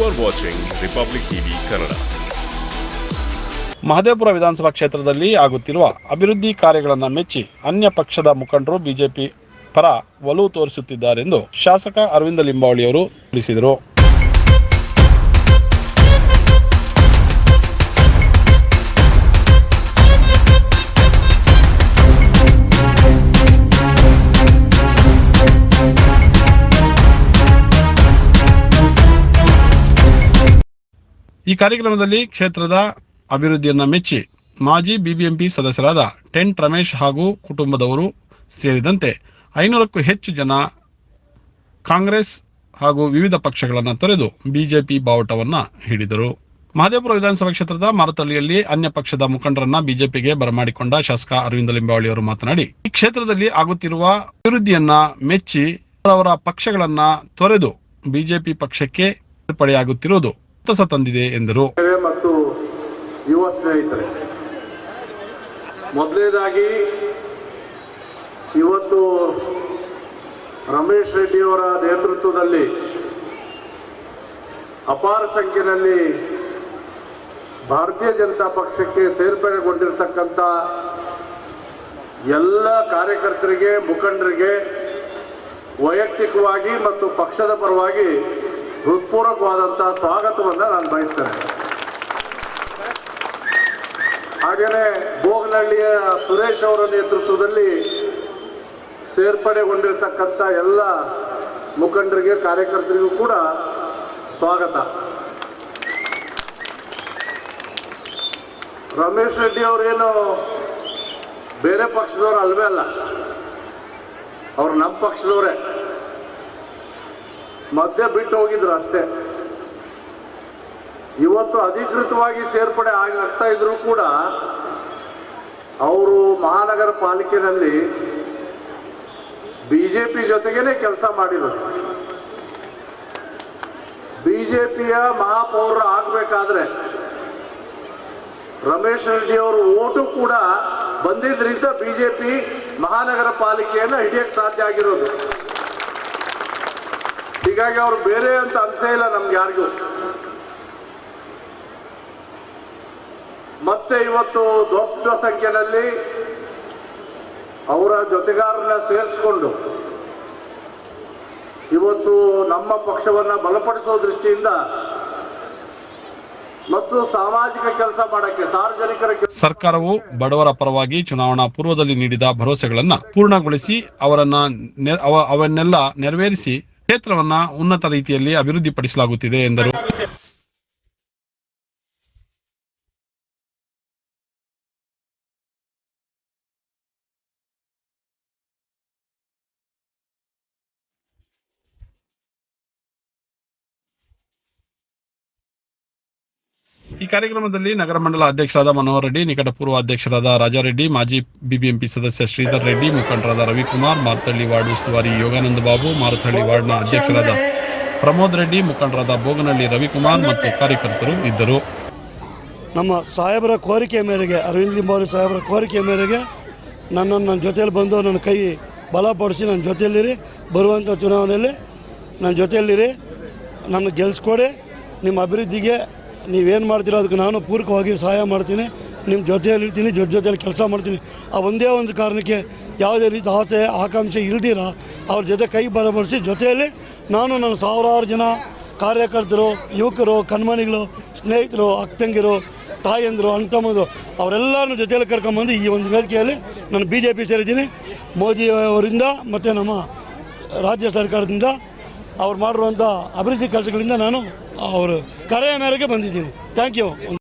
Watching Republic TV Kannada. Mahadevapura ವಿಧಾನಸಭಾ ಕ್ಷೇತ್ರದಲ್ಲಿ ಆಗುತ್ತಿರುವ ಅಭಿವೃದ್ಧಿ ಕಾರ್ಯಗಳನ್ನು ಮೆಚ್ಚಿ ಅನ್ಯ ಪಕ್ಷದ ಮುಖಂಡರು ಬಿಜೆಪಿ ಪರ ಒಲವು ತೋರಿಸುತ್ತಿದ್ದಾರೆಂದು ಶಾಸಕ ಅರವಿಂದ ಲಿಂಬಾವಳಿಯವರು ತಿಳಿಸಿದರು. ಈ ಕಾರ್ಯಕ್ರಮದಲ್ಲಿ ಕ್ಷೇತ್ರದ ಅಭಿವೃದ್ಧಿಯನ್ನ ಮೆಚ್ಚಿ ಮಾಜಿ ಬಿಬಿಎಂಪಿ ಸದಸ್ಯರಾದ ಟೆಂಟ್ ರಮೇಶ್ ಹಾಗೂ ಕುಟುಂಬದವರು ಸೇರಿದಂತೆ ಐನೂರಕ್ಕೂ ಹೆಚ್ಚು ಜನ ಕಾಂಗ್ರೆಸ್ ಹಾಗೂ ವಿವಿಧ ಪಕ್ಷಗಳನ್ನು ತೊರೆದು ಬಿಜೆಪಿ ಬಾವುಟವನ್ನ ಹಿಡಿದರು. ಮಹದೇವಪುರ ವಿಧಾನಸಭಾ ಕ್ಷೇತ್ರದ ಮಾರುತಳ್ಳಿಯಲ್ಲಿ ಅನ್ಯ ಪಕ್ಷದ ಮುಖಂಡರನ್ನ ಬಿಜೆಪಿಗೆ ಬರಮಾಡಿಕೊಂಡ ಶಾಸಕ ಅರವಿಂದ ಲಿಂಬಾವಳಿ ಅವರು ಮಾತನಾಡಿ, ಈ ಕ್ಷೇತ್ರದಲ್ಲಿ ಆಗುತ್ತಿರುವ ಅಭಿವೃದ್ಧಿಯನ್ನ ಮೆಚ್ಚಿ ಅವರ ಪಕ್ಷಗಳನ್ನ ತೊರೆದು ಬಿಜೆಪಿ ಪಕ್ಷಕ್ಕೆ ಸೇರ್ಪಡೆಯಾಗುತ್ತಿರುವುದು ಸಂತಸ ತಂದಿದೆ ಎಂದರು. ಮತ್ತು ಯುವ ಸ್ನೇಹಿತರೆ, ಮೊದಲನೇದಾಗಿ ಇವತ್ತು ರಮೇಶ್ ರೆಡ್ಡಿಯವರ ನೇತೃತ್ವದಲ್ಲಿ ಅಪಾರ ಸಂಖ್ಯೆಯಲ್ಲಿ ಭಾರತೀಯ ಜನತಾ ಪಕ್ಷಕ್ಕೆ ಸೇರ್ಪಡೆಗೊಂಡಿರ್ತಕ್ಕಂಥ ಎಲ್ಲ ಕಾರ್ಯಕರ್ತರಿಗೆ, ಮುಖಂಡರಿಗೆ ವೈಯಕ್ತಿಕವಾಗಿ ಮತ್ತು ಪಕ್ಷದ ಪರವಾಗಿ ಹೃತ್ಪೂರ್ವಕವಾದಂಥ ಸ್ವಾಗತವನ್ನು ನಾನು ಬಯಸ್ತೇನೆ. ಹಾಗೆಯೇ ಬೋಗನಹಳ್ಳಿಯ ಸುರೇಶ್ ಅವರ ನೇತೃತ್ವದಲ್ಲಿ ಸೇರ್ಪಡೆಗೊಂಡಿರ್ತಕ್ಕಂಥ ಎಲ್ಲ ಮುಖಂಡರಿಗೆ, ಕಾರ್ಯಕರ್ತರಿಗೂ ಕೂಡ ಸ್ವಾಗತ. ರಮೇಶ್ ರೆಡ್ಡಿ ಅವರೇನು ಬೇರೆ ಪಕ್ಷದವರು ಅಲ್ವೇ ಅಲ್ಲ. ಅವ್ರು ನಮ್ಮ ಪಕ್ಷದವರೇ. ಮಧ್ಯ ಬಿಟ್ಟು ಹೋಗಿದ್ರು ಅಷ್ಟೇ. ಇವತ್ತು ಅಧಿಕೃತವಾಗಿ ಸೇರ್ಪಡೆ ಆಗಿ ಆಗ್ತಾ ಇದ್ರು ಕೂಡ ಅವರು ಮಹಾನಗರ ಪಾಲಿಕೆಯಲ್ಲಿ ಬಿಜೆಪಿ ಜೊತೆಗೇನೆ ಕೆಲಸ ಮಾಡಿರೋದು. ಬಿಜೆಪಿಯ ಮಹಾಪೌರ ಆಗಬೇಕಾದ್ರೆ ರಮೇಶ್ ರೆಡ್ಡಿ ಅವರ ಓಟು ಕೂಡ ಬಂದಿದ್ರಿಂದ ಬಿಜೆಪಿ ಮಹಾನಗರ ಪಾಲಿಕೆಯನ್ನು ಹಿಡಿಯಕ್ಕೆ ಸಾಧ್ಯ ಆಗಿರೋದು. ಹೀಗಾಗಿ ಅವ್ರು ಬೇರೆ ಅಂತ ಅನ್ಸೇ ಇಲ್ಲ ನಮ್ಗೆ ಯಾರಿಗೂ. ಮತ್ತೆ ಇವತ್ತು ದೊಡ್ಡ ಸಂಖ್ಯೆಯಲ್ಲಿ ಅವರ ಜೊತೆಗಾರನ್ನ ಸೇರಿಸಿಕೊಂಡು ಇವತ್ತು ನಮ್ಮ ಪಕ್ಷವನ್ನು ಬಲಪಡಿಸೋ ದೃಷ್ಟಿಯಿಂದ ಮತ್ತು ಸಾಮಾಜಿಕ ಕೆಲಸ ಮಾಡಕ್ಕೆ ಸಾರ್ವಜನಿಕರ ಸರ್ಕಾರವು ಬಡವರ ಪರವಾಗಿ ಚುನಾವಣಾ ಪೂರ್ವದಲ್ಲಿ ನೀಡಿದ ಭರವಸೆಗಳನ್ನ ಪೂರ್ಣಗೊಳಿಸಿ ಅವರನ್ನ ಅವನ್ನೆಲ್ಲ ನೆರವೇರಿಸಿ ಕ್ಷೇತ್ರವನ್ನ ಉನ್ನತ ರೀತಿಯಲ್ಲಿ ಅಭಿವೃದ್ಧಿಪಡಿಸಲಾಗುತ್ತಿದೆ ಎಂದರು. ಈ ಕಾರ್ಯಕ್ರಮದಲ್ಲಿ ನಗರ ಮಂಡಲ ಅಧ್ಯಕ್ಷರಾದ ಮನೋಹರ್ ರೆಡ್ಡಿ, ನಿಕಟಪೂರ್ವ ಅಧ್ಯಕ್ಷರಾದ ರಾಜಾರೆಡ್ಡಿ, ಮಾಜಿ ಬಿಬಿಎಂಪಿ ಸದಸ್ಯ ಶ್ರೀಧರ್ ರೆಡ್ಡಿ, ಮುಖಂಡರಾದ ರವಿಕುಮಾರ್, ಮಾರ್ತಳ್ಳಿ ವಾರ್ಡ್ ಉಸ್ತುವಾರಿ ಯೋಗಾನಂದ ಬಾಬು, ಮಾರತಳ್ಳಿ ವಾರ್ಡ್ನ ಅಧ್ಯಕ್ಷರಾದ ಪ್ರಮೋದ್ ರೆಡ್ಡಿ, ಮುಖಂಡರಾದ ಬೋಗನಹಳ್ಳಿ ರವಿಕುಮಾರ್ ಮತ್ತು ಕಾರ್ಯಕರ್ತರು ಇದ್ದರು. ನಮ್ಮ ಸಾಹೇಬರ ಕೋರಿಕೆ ಮೇರೆಗೆ, ಅರವಿಂದ್ ಲಿಂಬಾವಳಿ ಸಾಹೇಬರ ಕೋರಿಕೆ ಮೇರೆಗೆ ನನ್ನನ್ನು ನನ್ನ ಜೊತೆಯಲ್ಲಿ ಬಂದು ನನ್ನ ಕೈ ಬಲಪಡಿಸಿ ನನ್ನ ಜೊತೆಯಲ್ಲಿರಿ ಬರುವಂಥ ಚುನಾವಣೆಯಲ್ಲಿ ನನ್ನ ಜೊತೆಯಲ್ಲಿರಿ, ನನ್ನ ಗೆಲ್ಸ್ಕೊಡಿ, ನಿಮ್ಮ ಅಭಿವೃದ್ಧಿಗೆ ನೀವೇನು ಮಾಡ್ತೀರ ಅದಕ್ಕೆ ನಾನು ಪೂರಕವಾಗಿ ಸಹಾಯ ಮಾಡ್ತೀನಿ. ನಿಮ್ಮ ಜೊತೆಯಲ್ಲಿ ಇರ್ತೀನಿ, ಜೊತೆ ಜೊತೆಯಲ್ಲಿ ಕೆಲಸ ಮಾಡ್ತೀನಿ. ಆ ಒಂದೇ ಒಂದು ಕಾರಣಕ್ಕೆ ಯಾವುದೇ ರೀತಿ ಆಸೆ, ಆಕಾಂಕ್ಷೆ ಇಲ್ದಿರ, ಅವ್ರ ಜೊತೆ ಕೈ ಬಲಪಡಿಸಿ ಜೊತೆಯಲ್ಲಿ ನಾನು ನನ್ನ ಸಾವಿರಾರು ಜನ ಕಾರ್ಯಕರ್ತರು, ಯುವಕರು, ಕಣ್ಮಣಿಗಳು, ಸ್ನೇಹಿತರು ಅಕ್ಕಂಗಿರು ತಾಯಂದಿರು ಅಣ್ಣ ಅವರೆಲ್ಲರೂ ಜೊತೆಯಲ್ಲಿ ಕರ್ಕೊಂಬಂದು ಈ ಒಂದು ವೇದಿಕೆಯಲ್ಲಿ ನಾನು ಬಿ ಜೆ ಪಿ ಸೇರಿದ್ದೀನಿ. ಮೋದಿ ಅವರಿಂದ ಮತ್ತು ನಮ್ಮ ರಾಜ್ಯ ಸರ್ಕಾರದಿಂದ ಅವ್ರು ಮಾಡಿರುವಂಥ ಅಭಿವೃದ್ಧಿ ಕೆಲಸಗಳಿಂದ ನಾನು ಅವರು ಕರೆಯ ಮೇರೆಗೆ ಬಂದಿದ್ದೀನಿ. Thank you